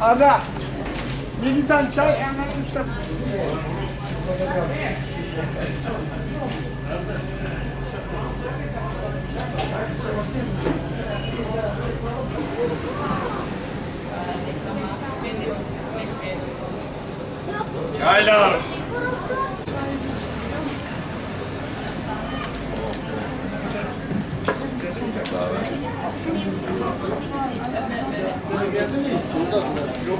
Arda. Bilgiden çay hemen üstten. Çaylar.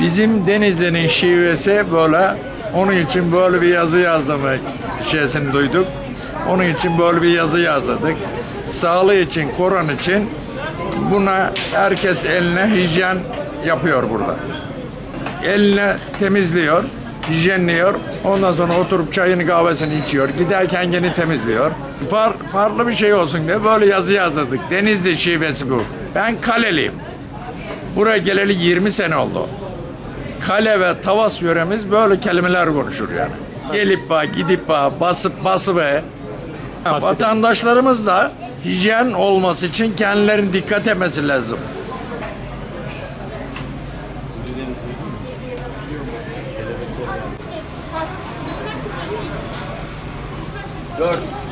Bizim Denizli'nin şivesi böyle. Onun için böyle bir yazı yazdım şeysini duyduk. Onun için böyle bir yazı yazdık. Sağlığı için, koron için buna herkes eline hijyen yapıyor burada. Eline temizliyor, hijyenliyor. Ondan sonra oturup çayını kahvesini içiyor. Giderken gene temizliyor. Far, farklı bir şey olsun diye böyle yazı yazdık. Denizli şivesi bu. Ben Kaleliyim. Buraya geleli 20 sene oldu. Kale ve Tavas yöremiz böyle kelimeler konuşur yani. Gelip ba, gidip ba, basıp bası ve vatandaşlarımız da hijyen olması için kendilerine dikkat etmesi lazım. Dört.